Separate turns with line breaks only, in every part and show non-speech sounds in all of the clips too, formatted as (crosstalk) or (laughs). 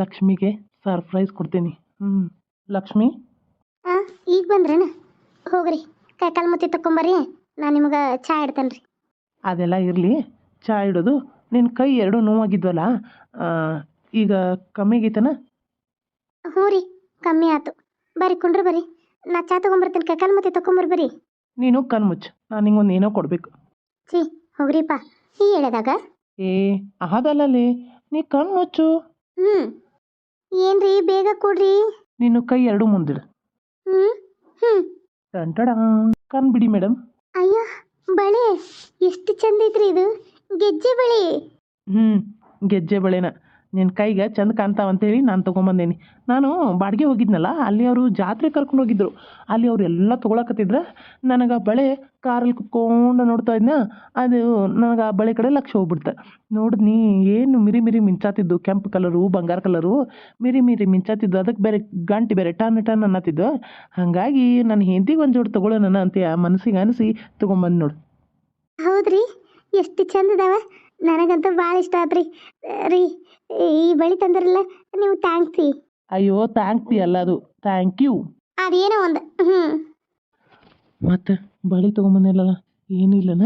ಲಕ್ಷ್ಮಿಗೆ ಸರ್ಪ್ರೈಸ್ ಕೊಡ್ತೀನಿ. ಹ್ಞೂ ಲಕ್ಷ್ಮಿ?
ಹಾಂ ಈಗ ಬಂದ್ರೇನ? ಹೋಗ್ರಿ. ಕೈ ಕಾಲು ಮುತ್ತಿ ತಕೊಂಬರ್ರಿ ನಾನು ನಿಮಗೆ ಚಾ ಇಡ್ತೇನೆ ರೀ
ಅದೆಲ್ಲ ಇರಲಿ. ಚಾ ಇಡೋದು. ನಿನ್ನ ಕೈ ಎರಡು ನೋವಾಗಿದ್ವಲ್ಲ? ಆ, ಈಗ ಕಮ್ಮಿ
ಹ್ಞೂ ರೀ ಕಮ್ಮಿ ಆಯ್ತು ಬರ್ರಿ ಕುಂಡ್ರಿ ಬರ್ರಿ. ನಾ ಚಾ ತಗೊಂಬರ್ತೀನಿ. ಕೈ ಕಾಲು ಮುತ್ತಿ ತಕೊಂಬರ್ ಬರ್ರಿ.
ನೀನು ಕಣ್ಮುಚ್ಚು ನಾನು ನಿಂಗೊಂದು ಏನೋ ಕೊಡಬೇಕು.
ಛೀ ಹೋಗ್ರಿಪ್ಪ. ಈ ಹೇಳಿದಾಗ
ಏ ಅದಲ್ಲಲ್ಲಿ ನೀ ಕಣ್ಣು ಮುಚ್ಚು.
ಹ್ಞೂ ಏನ್ರಿ ಬೇಗ ಕೊಡ್ರಿ?
ನಿನ್ನ ಕೈ ಎರಡು ಮುಂದಿಡು.
ಹ್ಞೂ
ಟಂಟಡ ಕಣ್ ಬಿಡಿ ಮೇಡಮ್
ಅಯ್ಯೋ ಬಳೆ ಎಷ್ಟು ಚಂದ ಐತ್ರಿ ಇದು. ಗೆಜ್ಜೆ ಬಳೆ.
ಹ್ಮ್ ಗೆಜ್ಜೆ ಬಳೆನ. ನಿನ್ನ ಕೈಗೆ ಚಂದ ಕಾಣ್ತಾವಂತೇಳಿ ನಾನು ತೊಗೊಂಬಂದೇನಿ. ನಾನು ಬಾಡಿಗೆ ಹೋಗಿದ್ನಲ್ಲ, ಅಲ್ಲಿ ಅವರು ಜಾತ್ರೆ ಕರ್ಕೊಂಡು ಹೋಗಿದ್ರು. ಅಲ್ಲಿ ಅವ್ರು ಎಲ್ಲ ತೊಗೊಳಕತ್ತಿದ್ರೆ, ನನಗೆ ಆ ಬಳೆ ಕಾರಲ್ಲಿ ಕುತ್ಕೊಂಡು ನೋಡ್ತಾ ಇದ್ನ, ಅದು ನನಗೆ ಆ ಬಳೆ ಕಡೆ ಲಕ್ಷ ಹೋಗ್ಬಿಡ್ತೆ. ನೋಡಿದ್ನಿ ಏನು ಮಿರಿ ಮಿರಿ ಮಿಂಚಾತಿದ್ದು, ಕೆಂಪು ಕಲರು, ಬಂಗಾರ ಕಲರು, ಮಿರಿ ಮಿರಿ ಮಿಂಚಾತಿದ್ದು ಅದಕ್ಕೆ ಬೇರೆ ಗಂಟೆ ಬೇರೆ ಟನ್ ಟನ್ ಅನ್ನತ್ತಿದ್ದು. ಹಾಗಾಗಿ ನನ್ನ ಹೆಂಡತಿಗೆ ಒಂದು ಜೋಡಿ ತೊಗೊಳ್ಳೋಣ ಅಂತ ಮನಸ್ಸಿಗೆ ಅನಿಸಿ ತೊಗೊಂಬಂದು ನೋಡು.
ಹೌದ್ರಿ, ಎಷ್ಟು ಚಂದ ಇದಾವ ನನಗಂತೂ ಭಾಳ ಇಷ್ಟ ಆತ್ರಿ. ರೀ ಈ ಬಳಿ ತಂದ್ರಲ್ಲ ನೀವು ಥ್ಯಾಂಕ್ಸ್ ರೀ
ಅಯ್ಯೋ ಥ್ಯಾಂಕ್ಸ್ ಅಲ್ಲ ಅದು. ಥ್ಯಾಂಕ್ ಯು
ಅದೇನೋ ಒಂದು ಹ್ಞೂ
ಮತ್ತೆ ಬಳಿ ತೊಗೊಂಬಂದಿಲ್ಲಲ್ಲ ಏನಿಲ್ಲನ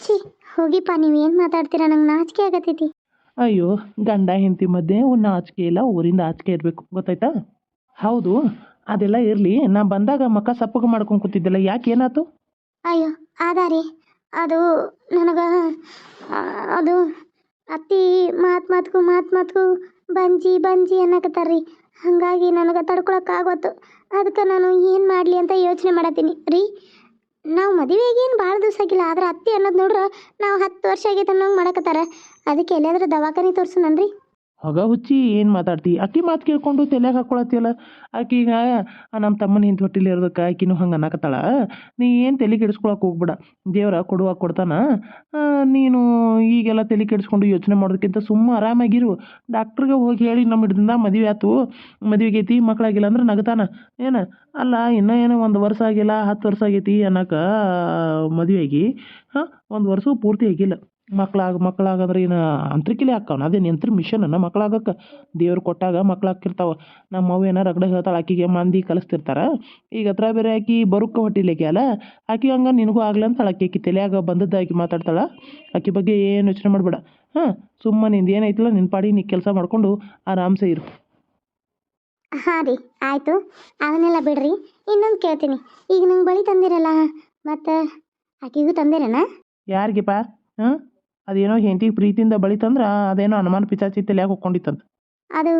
ಛೀ ಹೋಗಿಪ್ಪ ನೀವು ಏನು ಮಾತಾಡ್ತೀರಾ? ನಂಗೆ ನಾಚಿಕೆ ಆಗತೈತಿ
ಅಯ್ಯೋ ಗಂಡ ಹೆಂಡತಿ ಮಧ್ಯೆ ಒಂದು ಆಚಿಕೆ ಇಲ್ಲ ಊರಿಂದ ಆಚಿಕೆ ಇರಬೇಕು ಗೊತ್ತಾಯ್ತಾ? ಹೌದು ಅದೆಲ್ಲ ಇರಲಿ. ನಾ ಬಂದಾಗ ಮಕ್ಕ ಸಪ್ಪಗೆ ಮಾಡ್ಕೊಂಡು ಕೂತಿದ್ದೆಲ್ಲ ಯಾಕೆ ಏನಾಯ್ತು
ಅಯ್ಯೋ ಅದಾರಿ ಅದು ನನಗೆ ಅದು ಅತ್ತಿ ಮಾತು ಮಾತ್ಕು ಮಾತು ಮಾತ್ಕು ಬಂಜಿ ಬಂಜಿ ಅನ್ನಕತ್ತಾರ್ರಿ. ಹಾಗಾಗಿ ನನಗೆ ತಡ್ಕೊಳಕ್ಕಾಗತ್ತು ಅದಕ್ಕೆ ನಾನು ಏನು ಮಾಡಲಿ ಅಂತ ಯೋಚನೆ ಮಾಡತ್ತೀನಿ. ರೀ, ನಾವು ಮದುವೆಗೇನು ಭಾಳ ದಿವಸ ಆಗಿಲ್ಲ, ಆದ್ರೆ ಅತ್ತಿ ಅನ್ನೋದು ನೋಡ್ರೆ ನಾವು ಹತ್ತು ವರ್ಷ ಆಗೈತೆ ಅನ್ನೋಂಗೆ ಮಾಡಕತ್ತಾರ. ಅದಕ್ಕೆ ಎಲ್ಲಾದ್ರೂ ದವಾಖಾನೆ ತೋರ್ಸೋಣನ್ರಿ
ಹೊಗ ಹುಚ್ಚಿ ಏನು ಮಾತಾಡ್ತಿ? ಆಕಿ ಮಾತು ಕೇಳ್ಕೊಂಡು ತಲೆಯಾಗ ಹಾಕೊಳತ್ತಿಯಲ್ಲ? ಆಕಿ ನಮ್ಮ ತಮ್ಮನ ಹಿಂದೆ ಹೊಟ್ಟಿಲಿ ಇರೋದಕ್ಕೆ ಆಕಿನೂ ಹಂಗೆ ಅನ್ನಕತ್ತಾಳ? ನೀ ಏನು ತಲೆ ಕೆಡಿಸ್ಕೊಳಕ್ಕೆ ಹೋಗ್ಬೇಡ. ದೇವ್ರ ಕೊಡುವಾಗ ಕೊಡ್ತಾನ. ನೀನು ಈಗೆಲ್ಲ ತಲೆ ಕೆಡಿಸ್ಕೊಂಡು ಯೋಚನೆ ಮಾಡೋದಕ್ಕಿಂತ ಸುಮ್ಮ ಆರಾಮಾಗಿರು. ಡಾಕ್ಟ್ರಿಗೆ ಹೋಗಿ ಹೇಳಿ ನಮ್ಮ ಹಿಡ್ದಿಂದ ಮದುವೆ ಆಯ್ತು ಮದುವೆ ಆಗೈತಿ ಮಕ್ಕಳಾಗಿಲ್ಲ ಅಂದ್ರೆ ನಗತಾನ. ಏನು? ಅಲ್ಲ, ಇನ್ನೂ ಏನೋ ಒಂದು ವರ್ಷ ಆಗಿಲ್ಲ, ಹತ್ತು ವರ್ಷ ಆಗೈತಿ ಅನ್ನಕ್ಕೆ ಮದುವೆ ಆಗಿ ಹಾಂ, ಒಂದು ವರ್ಷ ಪೂರ್ತಿ ಆಗಿಲ್ಲ. ಮಕ್ಳಾಗ ಮಕ್ಕಳಾಗಂದ್ರೆ ಏನು ಅಂತ್ರಿಕಿಲೆ ಅದೇನು ನೆಂತ್ರ ಮಿಷನ್ ಅನ್ನ ಮಕ್ಕಳಾಗಕ್ಕೆ ದೇವ್ರು ಕೊಟ್ಟಾಗ ಮಕ್ಳಾಕಿರ್ತಾವೆ. ನಮ್ಮ ಅವ್ವ ಏನಾರು ರಗಡ ಹೇಳ್ತಾಳೆ ಆಕಿಗೆ ಮಂದಿ ಕಲಿಸ್ತಿರ್ತಾರ. ಈಗ ಹತ್ರ ಬೇರೆ ಆಕಿ ಬರುಕ್ಕ ಹೊಟ್ಟಿಲಿಕ್ಕೆ ಅಲ್ಲ ಆಕಿ ಹಂಗ ನಿನಗೂ ಆಗ್ಲಿ ಅಂತ ಆಕಿ. ಆಕಿ ತಲೆಯಾಗ ಬಂದದ್ದು ಆಕಿ ಮಾತಾಡ್ತಾಳ. ಆಕಿ ಬಗ್ಗೆ ಏನು ಯೋಚನೆ ಮಾಡಬೇಡ. ಹಾಂ ಸುಮ್ಮನೆ ನಿಂದು ಏನೈತಲ್ಲ ನಿನ್ನ ಪಾಡಿ ನೀ ಕೆಲಸ ಮಾಡಿಕೊಂಡು ಆರಾಮ್ಸೆ ಇರು.
ಹಾಂ ರೀ ಆಯಿತು. ಅವನ್ನೆಲ್ಲ ಬಿಡ್ರಿ ಇನ್ನೊಂದು ಕೇಳ್ತೀನಿ. ಈಗ ನಂಗೆ ಬಳಿ ತಂದಿರಲ್ಲ ಮತ್ತೆ ಆಕಿಗೂ ತಂದಿರೇನ?
ಯಾರಿಗೆಪ್ಪ? ಹಾಂ? ಅದೇನೋ ಹೆಂಡತಿ ಪ್ರೀತಿಯಿಂದ ಬಳಿತಂದ್ರ ಅದೇನೋ ಅನುಮಾನ ಪಿಚಾಚಿ ತಲೆಯಾಗ ಹೋಗ್ಕೊಂಡಿತ್ತಂತ
ಅದು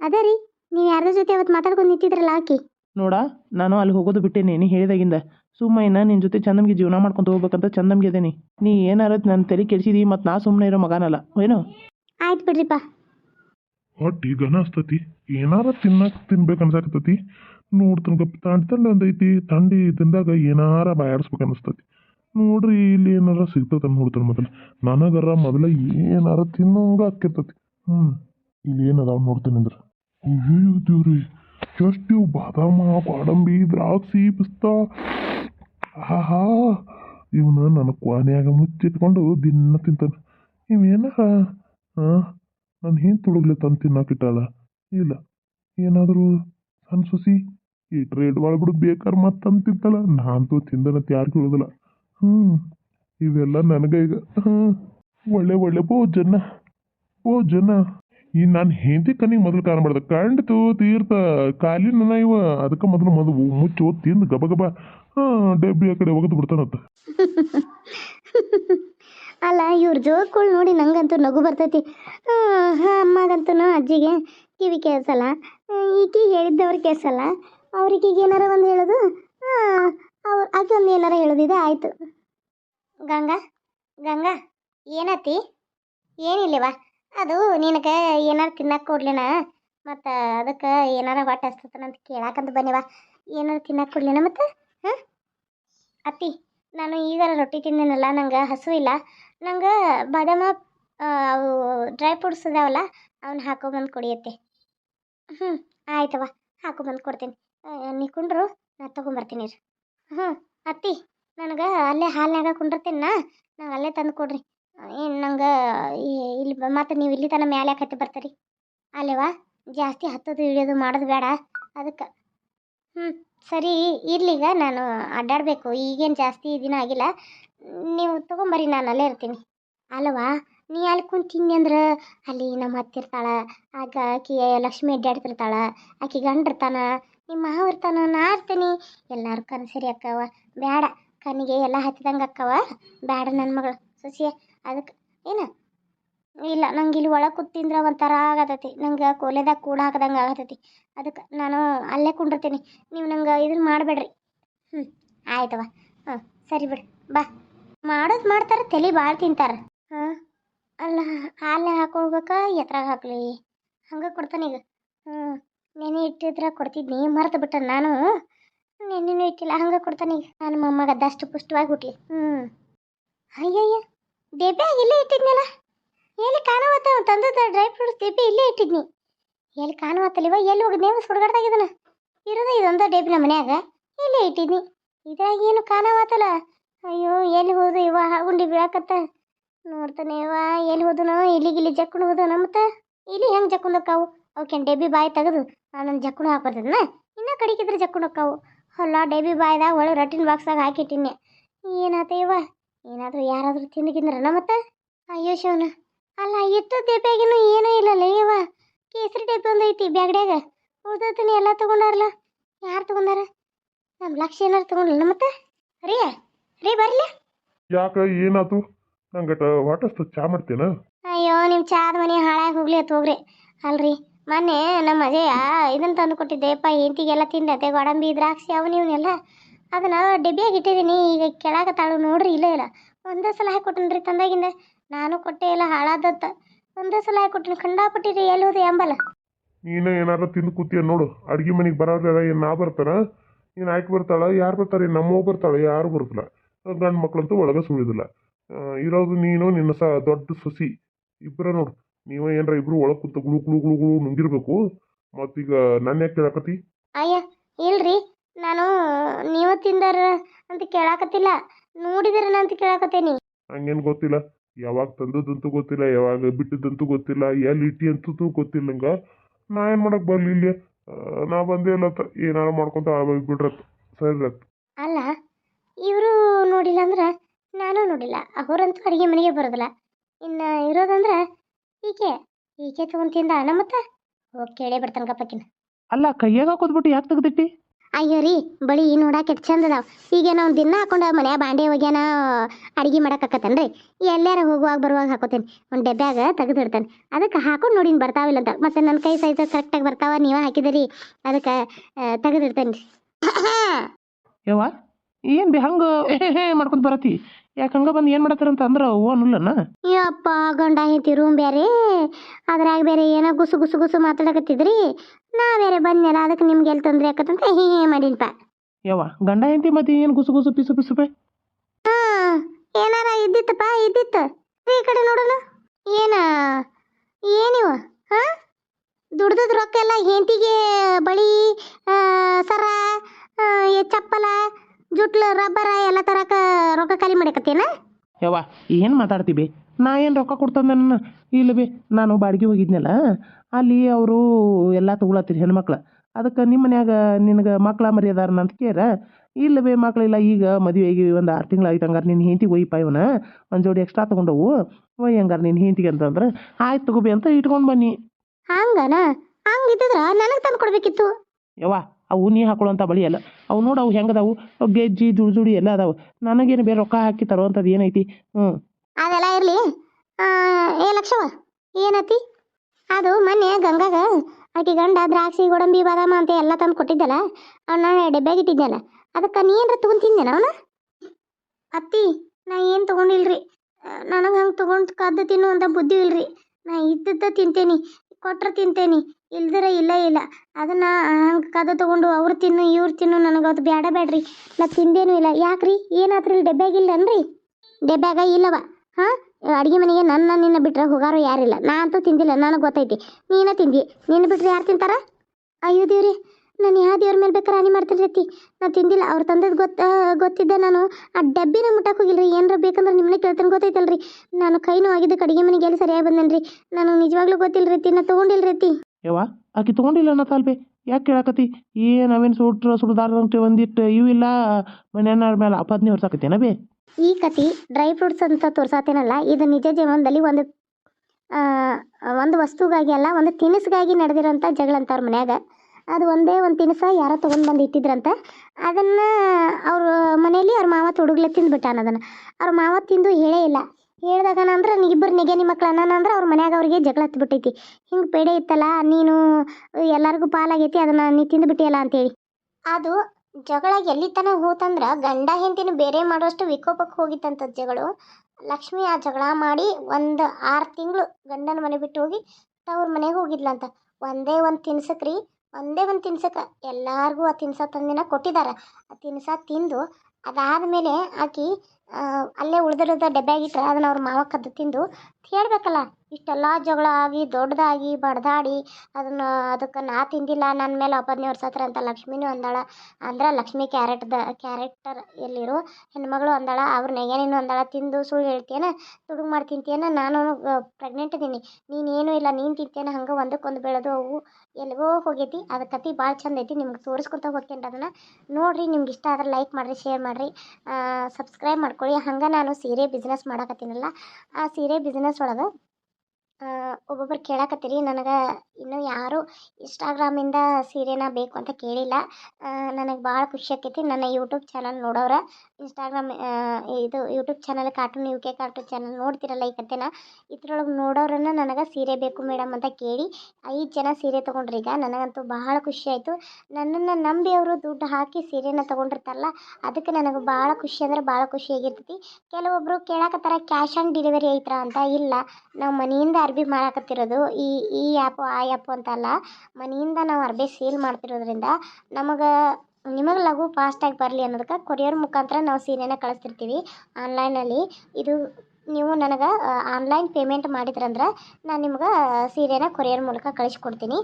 ಅದೇ ರೀ ನೀವು ಯಾರ ಜೊತೆ ಅವತ್ತು ಮಾತಾಡ್ಕೊಂಡು ನಿಂತಿದ್ರಲ್ಲ ಆಕಿ.
ನೋಡ ನಾನು ಅಲ್ಲಿ ಹೋಗೋದು ಬಿಟ್ಟೇನಿ ನೀ ಹೇಳಿದಾಗಿಂದ. ಸುಮ್ಮನೆ ನಿನ್ನ ಜೊತೆ ಚಂದಮ್ಗೆ ಜೀವನ ಮಾಡ್ಕೊಂಡು ಹೋಗ್ಬೇಕಂತ ಚಂದಮ್ಗೆ ಅದೇನಿ ನೀ. ಏನಾರ ನನ್ನ ತಲೆ ಕೆಡಿಸಿದಿ ಮತ್ತು ನಾ ಸುಮ್ಮನೆ ಇರೋ ಮಗನಲ್ಲ ಏನು?
ಆಯ್ತು ಬಿಡ್ರಿಪ್ಪ
ಹೊಟ್ಟಿ ಘನ ಅಸ್ತತಿ ಏನಾರ ತಿನ್ನಕ್ ತಿನ್ಬೇಕು ಅನ್ಸಾಕತ್ತತಿ. ನೋಡ್ತನ ಗಪ್ ತಂಡ ತಂಡ ಒಂದೈತಿ ತಂಡಿ ತಿಂದಾಗ ಏನಾರ ಬಾಯಾಡಿಸ್ಬೇಕು ಅನಿಸ್ತತಿ. ನೋಡ್ರಿ ಇಲ್ಲಿ ಏನಾರ ಸಿಗ್ತದೆ ನೋಡ್ತಾನೆ ಮೊದಲು ನನಗರ ಮೊದಲ ಏನಾರ ತಿನ್ನೋಂಗ ಆಕ್ಕಿರ್ತತಿ. ಹ್ಞೂ ಇಲ್ಲಿ ಏನದಾವ ನೋಡ್ತೀನಿ ಅಂದ್ರೆ. ಅಯ್ಯೋ ದೇವ್ರಿ ಎಷ್ಟು ಬಾದಾಮ ಗೋಡಂಬಿ ದ್ರಾಕ್ಷಿ, ಪಿಸ್ತಾ. ಆಹಾ, ಇವನು ನನ್ನ ಕ್ವಾನ್ಯಾಗ ಮುಚ್ಚಿಟ್ಕೊಂಡು ದಿನ ತಿಂತಾನೆ. ಇವೇನಾರ ಹಾಂ ನಾನು ಏನು ತುಡುಗ್ಲೆ ತಂದು ತಿನ್ನಕ್ಕಿಟ್ಟಾಳ ಇಲ್ಲ, ಏನಾದರೂ ಸಣ್ಣ ಸೊಸಿ, ಈ ಟ್ರೇಡ್ ಮಾಡ್ಬಿಡು ಬೇಕಾದ್ರೆ ಮತ್ತೆ ತಂದು ತಿಂತಾಳ. ನಾನಂತೂ ತಿಂದನಂತ ಯಾರು ಕೇಳೋದಿಲ್ಲ ಹ್ಞೂ ಇವೆಲ್ಲ ನನಗೆ ಈಗ ಹ್ಞೂ ಒಳ್ಳೆ ಒಳ್ಳೆ ಭೋಜನ ಭೋಜನ. ಈ ನಾನು ಹೆಂಡತಿ ಕಣ್ಣಿಗೆ ಮೊದಲು ಕಾಣಬಾರ್ದು ಕಂಡಿತು ತೀರ್ಥ ಕಾಲಿನ ಇವ ಅದಕ್ಕೆ ಮೊದಲು ಮೊದಲು ಮುಚ್ಚಿ ಓದ್ ತಿಂದು ಗಬ ಗಬ. ಹಾಂ ಡಬ್ಬಿ ಆ ಕಡೆ ಒಗೆದು ಬಿಡ್ತಾನತ್ತ (laughs)
ಅಲ್ಲ ಇವ್ರ ಜೋಕ್ಗಳು ನೋಡಿ ನಂಗಂತೂ ನಗು ಬರ್ತೈತಿ. ಅಮ್ಮಗಂತೂ ಅಜ್ಜಿಗೆ ಕಿವಿ ಕೇಳಿಸಲ್ಲ. ಈಕಿ ಹೇಳಿದ್ದವ್ರು ಕೇಳಿಸಲ್ಲ. ಈಗ ಏನಾರ ಒಂದು ಹೇಳೋದು? ಅವ್ರು ಅದೊಂದು ಏನಾರ ಹೇಳೋದಿದೆ, ಆಯಿತು. ಗಂಗಾ ಗಂಗಾ ಏನತಿ ಏನಿಲ್ಲವಾ? ಅದು ನಿನಗೆ ಏನಾರು ತಿನ್ನಕ್ಕೆ ಕೊಡ್ಲಿನ? ಮತ್ತು ಅದಕ್ಕೆ ಏನಾರ ಹೊಟ್ಟೆ ಹಸ್ತತನಂತ ಕೇಳಾಕಂತ ಬನ್ನಿವ. ಏನಾರು ತಿನ್ನಕ್ಕೆ ಕೊಡ್ಲಿನ ಮತ್ತು? ಹಾಂ? ಅತ್ತಿ, ನಾನು ಈಗ ರೊಟ್ಟಿ ತಿಂದಿನಲ್ಲ, ನಂಗೆ ಹಸು ಇಲ್ಲ. ನಂಗೆ ಬಾದಾಮ ಅವು ಡ್ರೈ ಫ್ರೂಟ್ಸ್ ಇದಾವಲ್ಲ ಅವನ್ನ ಹಾಕೊಂಬಂದು ಕೊಡಿಯತ್ತೆ. ಹ್ಞೂ ಆಯ್ತವ ಹಾಕೊಂಬಂದು ಕೊಡ್ತೀನಿ. ನೀ ಕುಂಡ್ರು ನಾ ತೊಗೊಂಬರ್ತೀನಿ ರೀ ಹ್ಞೂ, ಅತ್ತಿ, ನನಗೆ ಅಲ್ಲೇ ಹಾಲ್ನಾಗ ಕುಂಡಿರ್ತೀನಿ ನಾ ನಂಗೆ ಅಲ್ಲೇ ತಂದು ಕೊಡ್ರಿ. ಏನು ನಂಗೆ ಇಲ್ಲಿ ಮತ್ತು ನೀವು ಇಲ್ಲಿ ತನಕ ಮ್ಯಾಲೆ ಯಾಕೆ ಹತ್ತಿ ಬರ್ತೀರಿ? ಅಲ್ಲೇವಾ ಜಾಸ್ತಿ ಹತ್ತೋದು, ಇಳಿಯೋದು ಮಾಡೋದು ಬೇಡ. ಅದಕ್ಕೆ, ಹ್ಞೂ, ಸರಿ ಇರ್ಲಿಗ ನಾನು ಅಡ್ಡಾಡಬೇಕು. ಈಗೇನು ಜಾಸ್ತಿ ದಿನ ಆಗಿಲ್ಲ. ನೀವು ತೊಗೊಂಬರ್ರಿ ನಾನು ಅಲ್ಲೇ ಇರ್ತೀನಿ. ಅಲ್ವಾ ನೀ ಅಲ್ಲಿ ಕುಂತೀನಿ ಅಂದ್ರೆ, ಅಲ್ಲಿ ನಮ್ಮ ಹತ್ತಿರ್ತಾಳೆ ಆಗ ಆಕೆ ಲಕ್ಷ್ಮಿ ಅಡ್ಡಾಡ್ತಿರ್ತಾಳೆ ಆಕೆ ಗಂಡ ಇರ್ತಾನ ನಿಮ್ಮ ಮಹಾವರ್ತನ ಇರ್ತಾನ ಎಲ್ಲರೂ ಸರಿ ಅಕ್ಕವ ಬೇಡ ಕಣ್ಣಿಗೆ ಎಲ್ಲ ಹತ್ತಿದಂಗೆ ಅಕ್ಕವ ಬೇಡ ನನ್ನ ಮಗಳು. ಸುಸಿಯ ಅದಕ್ಕೆ ಏನು? ಇಲ್ಲ, ನಂಗೆ ಇಲ್ಲಿ ಒಳಗೆ ಕೂತಿಂದ್ರೆ ಒಂಥರ ಆಗತೈತಿ. ನಂಗೆ ಕೊಲೆದಾಗ ಕೂಡ ಹಾಕದಂಗೆ ಆಗತೈತಿ. ಅದಕ್ಕೆ ನಾನು ಅಲ್ಲೇ ಕುಂಡಿರ್ತೀನಿ. ನೀವು ನಂಗೆ ಇದನ್ನ ಮಾಡಬೇಡ್ರಿ. ಹ್ಞೂ ಆಯ್ತವ ಹಾಂ ಸರಿ ಬಿಡು. ಬಾ. ಮಾಡೋದು ಮಾಡ್ತಾರೆ, ತಲೆ ಭಾಳ ತಿಂತಾರೆ. ಹಾಂ? ಅಲ್ಲ, ಹಾಲೇ ಹಾಕೊಳ್ಬೇಕಾ ಎತ್ರಾಗ ಹಾಕ್ಲಿ? ಹಂಗೆ ಈಗ. ಹ್ಞೂ ನೆನೆ ಇಟ್ಟಿದ್ರೆ ಕೊಡ್ತಿದ್ನಿ, ಮರೆತು ಬಿಟ್ಟೆ ನಾನು. ನೆನೆನೂ ಇಟ್ಟಿಲ್ಲ, ಹಂಗೆ ಕೊಡ್ತಾನೆ ಈಗ ನಾನು ಮೊಮ್ಮಗ ದಷ್ಟು ಪುಷ್ಟವಾಗಿ ಹುಟ್ಲಿ. ಹ್ಞೂ ಅಯ್ಯಯ್ಯ ಡೆಬ್ಬೆ ಇಲ್ಲೇ ಇಟ್ಟಿದ್ನಲ್ಲ? ಎಲ್ಲಿ ಕಾಣವತ್ತ ತಂದದ ಡ್ರೈ ಫ್ರೂಟ್ಸ್ ಡೆಬ್ಬೆ ಇಲ್ಲೇ ಇಟ್ಟಿದ್ನಿ. ಎಲ್ಲಿ ಕಾಣುವತ್ತಲ್ಲಿವ? ಎಲ್ಲಿ ಹೋಗಿದ್ನಿ ಸುಡ್ಗಾಡ್ದಾಗಿದನ ಇರೋದ ಇದೊಂದು ಡಬ್ಬಿ ನಮ್ಮ ಮನ್ಯಾಗ. ಇಲ್ಲೇ ಇಟ್ಟಿದ್ನಿ. ಇದ್ರಾಗ ಏನು ಕಾಣವತ್ತಲ್ಲ? ಅಯ್ಯೋ, ಎಲ್ಲಿ ಹೋದು ಇವ? ಹಾಗುಂಡಿ ಬೀಳಾಕತ್ತ. ನೋಡ್ತಾನೆ ಇವ ಎಲ್ಲಿ ಹೋದನೋ ಇಲ್ಲಿಗಿಲ್ಲಿ ಜಕ್ಕೊಂಡು ಹೋದ ಮತ್ತೆ? ಇಲ್ಲಿ ಹೆಂಗೆ ಜಕ್ಕೊಂಡು ಅವಕ್ಕೇನು ಡಬ್ಬಿ ಬಾಯಿ ತೆಗೆದು ನನ್ನ ಜಕ್ಕೊಂಡು ಹಾಕ್ಬರ್ತದನ ಇನ್ನೂ ಕಡಿಕಿದ್ರೆ ಜಕ್ಕೊಂಡು ಅಕ್ಕವು ಅಲ್ಲ ಡೇಬಿ ಬಾಯ್ದಾಗ ಒಳಗೆ ರಟ್ಟಿನ ಬಾಕ್ಸಾಗ ಹಾಕಿಟ್ಟಿನಿ ಏನಾತ ಇವ ಏನಾದರೂ ಯಾರಾದರೂ ತಿಂದಿಗಿಂದ್ರನ ಮತ್ತೆ? ಅಯ್ಯೋ ಶಿವನ ಅಲ್ಲ ಇಟ್ಟು ದೇಬ್ಯಾಗಿನೂ ಏನೂ ಇಲ್ಲಲ್ಲ ಇವ ಕೇಸರಿ ಡಬ್ಬಿ ಒಂದು ಐತಿ ಬ್ಯಾಗ್ಡ್ಯಾಗ. ಉಳ್ದತೀನಿ ಎಲ್ಲ ತಗೊಂಡಾರಲ್ಲ ಯಾರು ತಗೊಂಡಾರ? ನಮ್ಮ ಲಕ್ಷ ಏನಾರು ತಗೊಂಡಿಲ್ಲ ಮತ್ತೆ? ರೀ ರೀ ಬರ್ಲಿ.
ಯಾಕೆ ಏನಾತು? ನಂಗಟ ವಾಟಸ್ತು ಚಾ ಮಾಡ್ತೇನ?
ಅಯ್ಯೋ ನಿಮ್ಮ ಚಾದ ಮನೆ ಹಾಳಾಗಿ ಹೋಗ್ಲಿ ಅಂತ ಹೋಗ್ರಿ. ಅಲ್ರಿ ಮೊನ್ನೆ ನಮ್ಮ ಅಜಯ ಇದನ್ನ ತಂದು ಕೊಟ್ಟಿದ್ದೆಪ್ಪ ಹೆಂಡತಿಗೆಲ್ಲ ತಿಂದತೆ ಗೋಡಂಬಿ ದ್ರಾಕ್ಷಿ, ಅವನು ಇವನ್ನೆಲ್ಲ ಅದನ್ನು ಡಬ್ಬಿಯಾಗಿ ಇಟ್ಟಿದ್ದೀನಿ. ಈಗ ಕೆಳಗತ್ತಾಳು ನೋಡ್ರಿ, ಇಲ್ಲ ಇಲ್ಲ. ಒಂದೇ ಸಲ ಹಾಕಿ ತಂದಾಗಿಂದ. ನಾನು ಕೊಟ್ಟೆ ಎಲ್ಲ ಹಾಳಾದತ್ತ. ಒಂದೇ ಸಲ ಹಾಕಿ ಕೊಟ್ಟಿನಿ. ಕಂಡಾಪಟ್ಟಿರಿ ಎಲ್ಲಿ ಹೋದೆ ಎಂಬಲ್ಲ
ನೀನು ಏನಾರ ತಿಂದು ಕೂತಿಯ ನೋಡು. ಅಡ್ಗೆ ಮನೆಗೆ ಬರೋದ್ರ ಏನು ನಾ ಬರ್ತಾರ? ನೀನು ಆಯ್ಕೆ ಬರ್ತಾಳ? ಯಾರು ಬರ್ತಾರೆ? ನಮ್ಮವ್ ಬರ್ತಾಳೆ? ಯಾರು ಬರ್ತಿಲ್ಲ ಗಂಡು ಮಕ್ಕಳಂತೂ ಒಳಗೆ ಸುಳಿದಿಲ್ಲ. ಇರೋದು ನೀನು, ನಿನ್ನ ಸ ದೊಡ್ಡ ಸುಸಿ. ಇಬ್ಬರ ನೋಡು. ನೀವ ಏನ್ರ ಇಬ್ರು ಒಳಗ್ ಕುತ್ತ ಗುಳು ಗುಳು ಗುಳು ಗುಳು ನುಂಗಿರ್ಬೇಕು. ಮತ್ತೀಗ ನನ್ನ ಯಾಕೆ ಕೇಳಕತ್ತಿ?
ಅಯ್ಯ ಇಲ್ರಿ. ನಾನು ನೀವು ತಿಂದಾರ ಅಂತ ಕೇಳಾಕತ್ತಿಲ್ಲ. ನೋಡಿದಿರನ ಅಂತ ಕೇಳಾಕತ್ತೇನಿ.
ಹಂಗೇನು ಗೊತ್ತಿಲ್ಲ. ಯಾವಾಗ ತಂದದಂತೂ ಗೊತ್ತಿಲ್ಲ ಯಾವಾಗ ಬಿಟ್ಟಿದ್ದಂತೂ ಗೊತ್ತಿಲ್ಲ ಎಲ್ಲಿ ಇಟ್ಟಿ ಅಂತೂ ಗೊತ್ತಿಲ್ಲ ನಂಗೆ. ನಾ ಏನು ಮಾಡಕ್ ಬರಲಿ ಇಲ್ಲಿ? ಆ, ನಾ ಬಂದೇ ಇಲ್ಲ ಅಂತ ಏನಾರ ಮಾಡ್ಕೊಂತ ಬಿಡ್ರತ್ ಸರಿ ರತ್
ಅಲ್ಲ ಇವರು ನೋಡಿಲ್ಲ ಅಂದ್ರೆ ನಾನು ನೋಡಿಲ್ಲ. ಅವರಂತೂ ಅಡುಗೆ ಮನೆಗೆ ಬರೋದಿಲ್ಲ. ಇನ್ನು ಇರೋದಂದ್ರೆ ಈಕೆ ಈಕೆ ತೊಗೊಂತಿಂದ ಅಣ್ಣ ಮತ್ತ? ಹೋಗಿ ಕೇಳೇ ಬಿಡ್ತಾನ ಕಪ್ಪಕ್ಕಿನ
ಅಲ್ಲ ಕೈಯಾಗ ಹಾಕೋದ್ಬಿಟ್ಟು ಯಾಕೆ ತೆಗ್ದಿಟ್ಟಿ?
ಅಯ್ಯೋ ರೀ ಬಳಿ ನೋಡಕ್ಕೆ ಎಷ್ಟು ಚಂದ ಅದಾವ. ಈಗ ನಾವು ದಿನ ಹಾಕೊಂಡ ಮನ್ಯಾಗ ಬಾಂಡೆ ಒಗ್ಯಾನ ಅಡಿಗೆ ಮಾಡಕ್ಕಾಕತ್ತೇನ್ರಿ ಎಲ್ಲಾರ ಹೋಗುವಾಗ ಬರುವಾಗ ಹಾಕೋತೇನೆ. ಒಂದು ಡಬ್ಬ್ಯಾಗ ತೆಗೆದಿಡ್ತೇನೆ ಅದಕ್ಕೆ ಹಾಕೊಂಡು ನೋಡಿನ ಬರ್ತಾವಿಲ್ಲ ಅಂತ ಮತ್ತೆ ನನ್ನ ಕೈ ಸೈಜ್ ಕರೆಕ್ಟಾಗಿ ಬರ್ತಾವ ನೀವೇ ಹಾಕಿದಿರಿ ಅದಕ್ಕೆ ತೆಗೆದಿಡ್ತೇನೆ ರೀ.
ಯವ್ವ ಏನು ಬಿ ಹಂಗೆ ಮಾಡ್ಕೊಂತ ಬರತಿ? ಯಾಕೆ ಬಂದ್ ಬಂದು ಏನು ಮಾಡತ್ತಾರಂತ ಅಂದ್ರೆ ಓ ಅನ್ನಲ್ಲನ?
ಯಪ್ಪ ಗಂಡ ಹೆಂಡತಿ ರೂಮ್ ಬೇರೆ. ಅದ್ರಾಗ ಬೇರೆ ಏನೋ ಗುಸು ಗುಸು ಗುಸು ಮಾತಾಡಕತ್ತಿದ್ರಿ. ನಾ ಬೇರೆ ಬಂದ್ನಲ್ಲ ಅದಕ್ಕೆ ನಿಮ್ಗೆ ಎಲ್ಲಿ ತೊಂದರೆ ಆಕತ್ತಂತ ಹೇ ಹೇ
ಯವ್ವ ಗಂಡ ಹೆಂಡತಿ ಮತ್ತೆ ಏನು ಗುಸು ಗುಸು ಪಿಸು ಪಿಸು ಬೇ
ಹಾ ಏನಾರ ಇದ್ದಿತ್ತಪ್ಪ ಇದ್ದಿತ್ತು. ಈ ಕಡೆ ನೋಡೋಣ ಏನ ಏನಿವ ಹ? ದುಡ್ದದ ರೊಕ್ಕ ಎಲ್ಲ ಹೆಂಡತಿಗೆ ಬಳಿ ಸರ ಚಪ್ಪಲ ಜುಟ್ಲು ರಬ್ಬರ ಎಲ್ಲ ತರಕ ರೊಕ್ಕ ಖಾಲಿ ಮಾಡಕತ್ತೇನ?
ಯವ್ವ ಏನು ಮಾತಾಡ್ತೀವಿ ಬೇ? ನಾ ಏನು ರೊಕ್ಕ ಕೊಡ್ತಂದೆ ನನ್ನ? ಇಲ್ಲ ಬಿ ನಾನು ಬಾಡಿಗೆ ಹೋಗಿದ್ನಲ್ಲ ಅಲ್ಲಿ ಅವರು ಎಲ್ಲ ತೊಗೊಳತ್ತೀರಿ ಹೆಣ್ಮಕ್ಳು. ಅದಕ್ಕೆ ನಿಮ್ಮ ಮನ್ಯಾಗ ನಿನಗೆ ಮಕ್ಳ ಮರ್ಯಾದಾರ ಅಂತ ಕೇರ. ಇಲ್ಲ ಬೇ ಮಕ್ಳಿಲ್ಲ ಈಗ ಮದುವೆ ಆಗಿ ಒಂದು ಆರು ತಿಂಗಳು ಆಯ್ತು ಹಂಗಾರೆ ನಿನ್ನ ಹೆಂಡತಿಗೆ ಒಯ್ಯಪ್ಪ ಇವನ. ಒಂದು ಜೋಡಿ ಎಕ್ಸ್ಟ್ರಾ ತೊಗೊಂಡವು. ಒಯ್ ಹಂಗಾರೆ ನಿನ್ನ ಹೆಂಡತಿಗೆ ಅಂತಂದ್ರೆ ಆಯ್ತು ತಗೋಬಿ ಅಂತ ಇಟ್ಕೊಂಡು ಬನ್ನಿ.
ಹಂಗನ? ಹಂಗಿದ್ರ ನನಗೆ ತಂದು ಕೊಡಬೇಕಿತ್ತು.
ಯವ್ವ ಅವು ನೀ ಹಾಕೊಳ್ಳೋಂಥ ಬಳಿ ಎಲ್ಲ ಅವು ನೋಡು, ಅವು ಹೆಂಗದಾವು? ಅವು ಗೆಜ್ಜಿ ದುಡಿ ಎಲ್ಲ ಅದಾವು. ನನಗೇನು ಬೇರೆ ರೊಕ್ಕ ಹಾಕಿ ತರುವಂಥದ್ದು ಏನೈತಿ? ಹ್ಞೂ.
ಅದೆಲ್ಲ ಇರಲಿ. ಏ ಲಕ್ಷವ ಏನತಿ ಅದು ಮೊನ್ನೆ ಗಂಗಾಗ ಆಕೆ ಗಂಡ ದ್ರಾಕ್ಷಿ, ಗೋಡಂಬಿ, ಬಾದಾಮ ಅಂತ ಎಲ್ಲ ತಂದು ಕೊಟ್ಟಿದ್ದಲ್ಲ ಅವನ್ನ ಡಬ್ಬ್ಯಾಗ ಇಟ್ಟಿದ್ದೆಲ್ಲ. ಅದಕ್ಕೆ ನೀ ತೊಗೊಂಡು ತೊಗೊಂತಿದ್ದೇನ ಅವನ? ಅತ್ತಿ, ನಾ ಏನು ತೊಗೊಂಡಿಲ್ರಿ? ನನಗೆ ಹಂಗೆ ತೊಗೊಂಡು ಕದ್ದು ತಿನ್ನು ಅಂತ ಬುದ್ಧಿ ಇಲ್ರಿ. ನಾ ಇದ್ದದ್ದ ತಿಂತೇನಿ. ಕೊಟ್ರೆ ತಿಂತೇನಿ. ಇಲ್ದಿರ ಇಲ್ಲ ಇಲ್ಲ. ಅದನ್ನ ಹಂಗೆ ಕದ ತೊಗೊಂಡು ಅವ್ರು ತಿನ್ನು, ಇವ್ರು ತಿನ್ನು ನನಗೆ ಅದು ಬೇಡ ಬೇಡ್ರಿ ನಾ ತಿಂದೇನೂ ಇಲ್ಲ. ಯಾಕ್ರಿ? ಏನಾತ್ರಿ ಇಲ್ಲಿ ಡಬ್ಬ್ಯಾಗಿಲ್ಲನ್ರಿ ಡಬ್ಬ್ಯಾಗ ಇಲ್ಲವ. ಹಾಂ? ಅಡುಗೆ ಮನೆಗೆ ನನ್ನ ನಿನ್ನ ಬಿಟ್ರೆ ಹೋಗಾರು ಯಾರಿಲ್ಲ. ನಾ ಅಂತೂ ತಿಂದಿಲ್ಲ. ನನಗೆ ಗೊತ್ತೈತಿ. ನೀನೇ ತಿಂದಿ ನಿನ್ನ ಬಿಟ್ರೆ ಯಾರು ತಿಂತಾರ? ಅಯ್ಯೋ ದೇವ್ರಿ. ನಾನು ಯಾವ ದೇವ್ರ ಮೇಲೆ ಬೇಕಾರೆ ಹಾನಿ ಮಾಡ್ತೀನಿ ರೀತಿ ನಾ ತಿಂದಿಲ್ಲ. ಅವ್ರು ತಂದದ್ದು ಗೊತ್ತ ಗೊತ್ತಿದ್ದೆ ನಾನು. ಆ ಡಬ್ಬಿನ ಮುಟ್ಟಕ್ಕೆ ರೀ ಏನಾರ ಬೇಕಂದ್ರೆ ನಿಮ್ಮನೆ ಗೊತ್ತೈತಲ್ಲ ಗೊತ್ತೈತಲ್ರಿ. ನಾನು ಕೈನೂ ಆಗಿದ್ದು ಕಡಿಗೆ ಮನೆಗೆ ಎಲ್ಲಿ ಸರಿಯಾಗಿ ಬಂದೇನ್ರಿ? ನಾನು ನಿಜವಾಗ್ಲೂ ಗೊತ್ತಿಲ್ಲ ರೀತಿ ನಾ ತೊಗೊಂಡಿಲ್ಲ ರೀತಿ
ಯವ್ವ ಆಕಿ ತೊಗೊಂಡಿಲ್ಲ ಅನ್ನೋ ತಾಲ್ಬೆ ಯಾಕೆ ಕೇಳಾಕತಿ ಏನು ಅವೇನು ಸುಟ್ರ ಸುಡ್ದಾರ್ದಂತೆ ಒಂದಿಟ್ಟು ಇವು ಇಲ್ಲ ಮನೆಯವ್ರ ಮೇಲೆ ಆಪಾದನೆ ಹೊರ್ಸಾಕತ್ತೇನ ಬೇ?
ಈ ಕತಿ ಡ್ರೈ ಫ್ರೂಟ್ಸ್ ಅಂತ ತೋರ್ಸಾತೇನಲ್ಲ ಇದು ನಿಜ ಜೀವನದಲ್ಲಿ ಒಂದು ಒಂದು ವಸ್ತುಗಾಗಿ ಅಲ್ಲ ಒಂದು ತಿನಿಸ್ಗಾಗಿ ನಡೆದಿರೋಂಥ ಜಗಳ ಅಂತ ಅವ್ರ ಮನ್ಯಾಗ. ಅದು ಒಂದೇ ಒಂದು ತಿನಿಸ ಯಾರೋ ತೊಗೊಂಡು ಬಂದು ಇಟ್ಟಿದ್ರಂತ. ಅದನ್ನು ಅವ್ರ ಮನೇಲಿ ಅವ್ರ ಮಾವ ತೊಡುಗ್ಲೆ ತಿಂದ್ಬಿಟ್ಟಾನ ಅದನ್ನು. ಅವ್ರ ಮಾವ ತಿಂದು ಹೇಳೇ ಇಲ್ಲ. ಹೇಳ್ದಾಗ ಅಂದ್ರೆ ಇಬ್ಬರು ನೆಗೆನಿ ಮಕ್ಳು ಅಂದ್ರೆ ಅವ್ರ ಮನ್ಯಾಗ ಅವ್ರಿಗೆ ಜಗಳ ಹತ್ಬಿಟ್ಟೈತಿ. ಹಿಂಗೆ ಪೇಡೆ ಇತ್ತಲ್ಲ, ನೀನು ಎಲ್ಲರಿಗೂ ಪಾಲಾಗೈತಿ, ಅದನ್ನು ನೀ ತಿಂದುಬಿಟ್ಟಿಯಲ್ಲ ಅಂತೇಳಿ. ಅದು ಜಗಳ ಎಲ್ಲಿ ತನಕ ಹೋತಂದ್ರೆ ಗಂಡ ಹೆಂಡತಿನ ಬೇರೆ ಮಾಡೋಷ್ಟು ವಿಕೋಪಕ್ಕೆ ಹೋಗಿತ್ತಂತ ಜಗಳು. ಲಕ್ಷ್ಮಿ ಆ ಜಗಳ ಮಾಡಿ ಒಂದು ಆರು ತಿಂಗಳು ಗಂಡನ ಮನೆ ಬಿಟ್ಟು ಹೋಗಿ ತವ್ರ ಮನೆಗೆ ಹೋಗಿದ್ಲಂತ. ಒಂದೇ ಒಂದು ತಿನ್ಸಕ್ಕೆ ರೀ ಒಂದೇ ಒಂದು ತಿನ್ಸಕ್ಕೆ ಎಲ್ಲಾರ್ಗೂ ಆ ತಿನ್ಸ ತಂದಿನ ಕೊಟ್ಟಿದ್ದಾರೆ ಆ ತಿನ್ಸ ತಿಂದು ಅದಾದಮೇಲೆ ಆಕಿ ಆ, ಅಲ್ಲೇ ಉಳಿದಿರೋದ ಡಬ್ಬ್ಯಾಗಿಟ್ರೆ ಅದನ್ನ ಅವ್ರ ಮಾವ ಕದ್ದು ತಿಂದು ಹೇಳ್ಬೇಕಲ್ಲ, ಇಷ್ಟೆಲ್ಲ ಜಗಳ ಆಗಿ, ದೊಡ್ಡದಾಗಿ, ಬಡ್ದಾಡಿ, ಅದನ್ನು ಅದಕ್ಕೆ ನಾ ತಿಂದಿಲ್ಲ ನನ್ನ ಮೇಲೆ ಅವ್ರ ಹೊರ್ಸತ್ರ ಅಂತ ಲಕ್ಷ್ಮಿನೂ ಅಂದಾಳ. ಅಂದ್ರೆ ಲಕ್ಷ್ಮಿ ಕ್ಯಾರೆಟ್ದ ಕ್ಯಾರೆಕ್ಟರ್ ಎಲ್ಲಿರೋ ಹೆಣ್ಮಗಳು ಅಂದಾಳ, ಅವ್ರ ನೆಗೆನೇನು ಅಂದಾಳ, ತಿಂದು ಸುಳ್ಳು ಹೇಳ್ತೇನ, ತುಡುಗು ಮಾಡಿ ತಿಂತೀಯನ ನಾನು ಪ್ರೆಗ್ನೆಂಟ್ ಇದ್ದೀನಿ ನೀನೇನು ಇಲ್ಲ, ನೀನು ತಿಂತೇನ, ಹಂಗೆ ಒಂದಕ್ಕೊಂದು ಬೆಳೆದು ಅವು ಎಲ್ಲಿಗೋ ಹೋಗೈತಿ, ಅದು ಕತಿ ಭಾಳ ಚಂದ ಐತಿ, ನಿಮ್ಗೆ ತೋರಿಸ್ಕೊತ ಹೋಗ್ತೇನೆ ಅದನ್ನು. ನೋಡಿರಿ, ನಿಮ್ಗೆ ಇಷ್ಟ ಆದ್ರೆ ಲೈಕ್ ಮಾಡಿರಿ ಶೇರ್ ಮಾಡಿರಿ ಸಬ್ಸ್ಕ್ರೈಬ್ ಮಾಡ್ಕೊಳ್ಳಿ ಹಂಗೆ ನಾನು ಸೀರೆ ಬಿಸ್ನೆಸ್ ಮಾಡಕತ್ತೀನಲ್ಲ ಆ ಸೀರೆ ಬಿಸ್ನೆಸ್ ಒಳಗೆ ಒಬ್ಬೊಬ್ರು ಕೇಳಕತ್ತೀರಿ, ನನಗೆ ಇನ್ನೂ ಯಾರೂ ಇನ್ಸ್ಟಾಗ್ರಾಮಿಂದ ಸೀರೆನ ಬೇಕು ಅಂತ ಕೇಳಿಲ್ಲ. ನನಗೆ ಭಾಳ ಖುಷಿ ಆಕೈತಿ ನನ್ನ ಯೂಟ್ಯೂಬ್ ಚಾನಲ್ ನೋಡೋರ ಇನ್ಸ್ಟಾಗ್ರಾಮ್ ಇದು YouTube channel cartoon U K cartoon channel ನೋಡ್ತಿರಲ್ಲ ಈ ಕತೆನ ಇದ್ರೊಳಗೆ ನೋಡೋರನ್ನ ನನಗೆ ಸೀರೆ ಬೇಕು ಮೇಡಮ್ ಅಂತ ಕೇಳಿ ಐದು ಜನ ಸೀರೆ ತೊಗೊಂಡ್ರಿ. ಈಗ ನನಗಂತೂ ಬಹಳ ಖುಷಿ ಆಯಿತು. ನನ್ನನ್ನು ನಂಬಿ ಅವರು ದುಡ್ಡು ಹಾಕಿ ಸೀರೆನ ತೊಗೊಂಡಿರ್ತಾರಲ್ಲ, ಅದಕ್ಕೆ ನನಗೆ ಭಾಳ ಖುಷಿ ಅಂದ್ರೆ ಭಾಳ ಖುಷಿಯಾಗಿರ್ತೈತಿ ಕೆಲವೊಬ್ಬರು ಕೇಳಾಕತ್ತಾರ, ಕ್ಯಾಶ್ ಆನ್ ಡೆಲಿವರಿ ಐತ್ರ? ಅಂತ ಇಲ್ಲ. ನಾವು ಮನೆಯಿಂದ ಅರ್ಬಿ ಮಾರಾಕತ್ತಿರೋದು ಈ ಈ ಆ್ಯಪು ಆ ಆ್ಯಪು ಅಂತಲ್ಲ ಮನೆಯಿಂದ ನಾವು ಅರ್ಬಿ ಸೇಲ್ ಮಾಡ್ತಿರೋದ್ರಿಂದ ನಮಗೆ, ನಿಮಗೆ ಲಘು ಫಾಸ್ಟಾಗಿ ಬರಲಿ ಅನ್ನೋದಕ್ಕೆ ಕೊರಿಯರ್ ಮುಖಾಂತರ ನಾವು ಸೀರೆನ ಕಳಿಸ್ತಿರ್ತೀವಿ ಆನ್ಲೈನಲ್ಲಿ ಇದು ನೀವು ನನಗೆ ಆನ್ಲೈನ್ ಪೇಮೆಂಟ್ ಮಾಡಿದ್ರಂದ್ರೆ ನಾನು ನಿಮ್ಗೆ ಸೀರೆನ ಕೊರಿಯರ್ ಮೂಲಕ ಕಳಿಸ್ಕೊಡ್ತೀನಿ.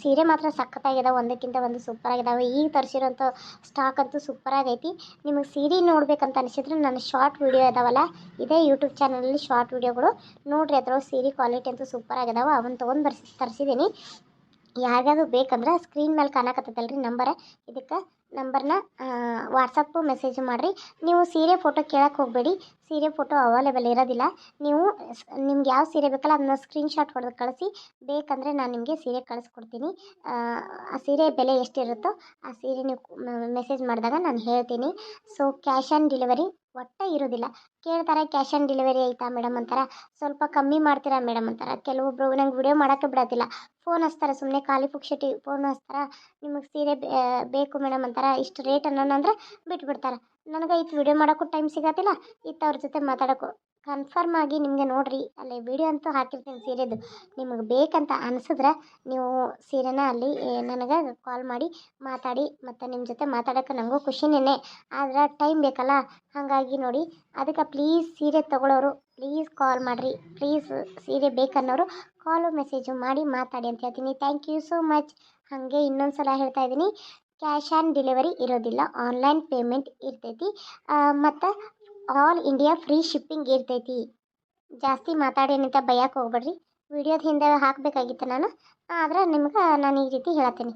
ಸೀರೆ ಮಾತ್ರ ಸಖತ್ತಾಗಿದೆ, ಒಂದಕ್ಕಿಂತ ಒಂದು ಸೂಪರಾಗಿದ್ದಾವೆ ಈಗ ತರಿಸಿರೋಂಥ ಸ್ಟಾಕ್ ಅಂತೂ ಸೂಪರಾಗೈತಿ. ನಿಮಗೆ ಸೀರೆ ನೋಡ್ಬೇಕಂತ ಅನಿಸಿದ್ರೆ ನನ್ನ ಶಾರ್ಟ್ ವಿಡಿಯೋ ಇದಾವಲ್ಲ, ಇದೇ ಯೂಟ್ಯೂಬ್ ಚಾನಲಲ್ಲಿ ಶಾರ್ಟ್ ವಿಡಿಯೋಗಳು ನೋಡ್ರಿ ಅದ್ರೊಳಗೆ ಸೀರೆ ಕ್ವಾಲಿಟಿ ಅಂತೂ ಸೂಪರ್ ಆಗಿದಾವೆ ಅವನ್ನ ತೊಗೊಂಡು ಬರ್ಸಿ ತರಿಸಿದ್ದೀನಿ ಯಾರ್ಯಾರು ಬೇಕಂದ್ರೆ ಸ್ಕ್ರೀನ್ ಮೇಲೆ ಕಾಣಕತ್ತೈತಲ್ರಿ ನಂಬರ ಇದಕ್ಕೆ ನಂಬರ್ನ ವಾಟ್ಸಪ್ಪು ಮೆಸೇಜ್ ಮಾಡಿರಿ. ನೀವು ಸೀರೆ ಫೋಟೋ ಕೇಳಕ್ಕೆ ಹೋಗಬೇಡಿ. ಸೀರೆ ಫೋಟೋ ಅವೈಲೇಬಲ್ ಇರೋದಿಲ್ಲ. ನೀವು ನಿಮ್ಗೆ ಯಾವ ಸೀರೆ ಬೇಕಲ್ಲ ಅದನ್ನ ಸ್ಕ್ರೀನ್ಶಾಟ್ ಹೊಡೆದು ಕಳಿಸಿ. ಬೇಕಂದರೆ ನಾನು ನಿಮಗೆ ಸೀರೆ ಕಳಿಸ್ಕೊಡ್ತೀನಿ. ಆ ಸೀರೆ ಬೆಲೆ ಎಷ್ಟಿರುತ್ತೋ ಆ ಸೀರೆ ನೀವು ಮೆಸೇಜ್ ಮಾಡಿದಾಗ ನಾನು ಹೇಳ್ತೀನಿ. ಸೊ ಕ್ಯಾಶ್ ಆನ್ ಡೆಲಿವರಿ ಒಟ್ಟೆ ಇರೋದಿಲ್ಲ. ಕೇಳ್ತಾರೆ, ಕ್ಯಾಶ್ ಆನ್ ಡೆಲಿವರಿ ಐತಾ ಮೇಡಮ್ ಅಂತಾರೆ. ಸ್ವಲ್ಪ ಕಮ್ಮಿ ಮಾಡ್ತೀರಾ ಮೇಡಮ್ ಅಂತಾರೆ. ಕೆಲವೊಬ್ರು, ನಂಗೆ ವಿಡಿಯೋ ಮಾಡೋಕೆ ಬಿಡೋದಿಲ್ಲ. ಫೋನ್ ಹಚ್ತಾರೆ ಸುಮ್ಮನೆ ಖಾಲಿ ಪುಕ್ಷಟಿ ಫೋನ್ ಹಚ್ತಾರೆ. ನಿಮಗೆ ಸೀರೆ ಬೇಕು ಮೇಡಮ್ ಅಂತಾರೆ. ಇಷ್ಟು ರೇಟ್ ಅನ್ನೋಣಂದ್ರೆ ಬಿಟ್ಬಿಡ್ತಾರೆ. ನನಗೆ ಇತ್ತು ವಿಡಿಯೋ ಮಾಡೋಕ್ಕೂ ಟೈಮ್ ಸಿಗೋದಿಲ್ಲ. ಇತ್ತು ಅವ್ರ ಜೊತೆ ಮಾತಾಡೋಕ್ಕೂ ಕನ್ಫರ್ಮ್ ಆಗಿ ನಿಮಗೆ ನೋಡಿರಿ, ಅಲ್ಲಿ ವಿಡಿಯೋ ಅಂತೂ ಹಾಕಿರ್ತೀನಿ ಸೀರೆದು. ನಿಮಗೆ ಬೇಕಂತ ಅನ್ಸಿದ್ರೆ ನೀವು ಸೀರೆನ ಅಲ್ಲಿ ನನಗೆ ಕಾಲ್ ಮಾಡಿ ಮಾತಾಡಿ, ಮತ್ತು ನಿಮ್ಮ ಜೊತೆ ಮಾತಾಡೋಕ್ಕೆ ನನಗೂ ಖುಷಿನೇ ಆದ್ರೆ ಟೈಮ್ ಬೇಕಲ್ಲ, ಹಾಗಾಗಿ ನೋಡಿ, ಅದಕ್ಕೆ ಪ್ಲೀಸ್ ಸೀರೆ ತೊಗೊಳೋರು ಪ್ಲೀಸ್ ಕಾಲ್ ಮಾಡಿರಿ. ಪ್ಲೀಸ್ ಸೀರೆ ಬೇಕನ್ನೋರು ಕಾಲು ಮೆಸೇಜು ಮಾಡಿ ಮಾತಾಡಿ ಅಂತ ಹೇಳ್ತೀನಿ. ಥ್ಯಾಂಕ್ ಯು ಸೋ ಮಚ್ ಹಾಗೆ ಇನ್ನೊಂದು ಸಲ ಹೇಳ್ತಾ ಇದ್ದೀನಿ. ಕ್ಯಾಶ್ ಆನ್ ಡೆಲಿವರಿ ಇರೋದಿಲ್ಲ ಆನ್ಲೈನ್ ಪೇಮೆಂಟ್ ಇರ್ತೈತಿ. ಮತ್ತು ಆಲ್ ಇಂಡಿಯಾ ಫ್ರೀ ಶಿಪ್ಪಿಂಗ್ ಇರ್ತೈತಿ. ಜಾಸ್ತಿ ಮಾತಾಡೇನಂತ ಭಯಕ್ಕೆ ಹೋಗ್ಬೇಡ್ರಿ. ವಿಡಿಯೋದ ಹಿಂದೆ ಹಾಕಬೇಕಾಗಿತ್ತು ನಾನು. ಆದ್ರೆ ನಿಮ್ಗೆ ನಾನು ಈ ರೀತಿ ಹೇಳತ್ತೀನಿ.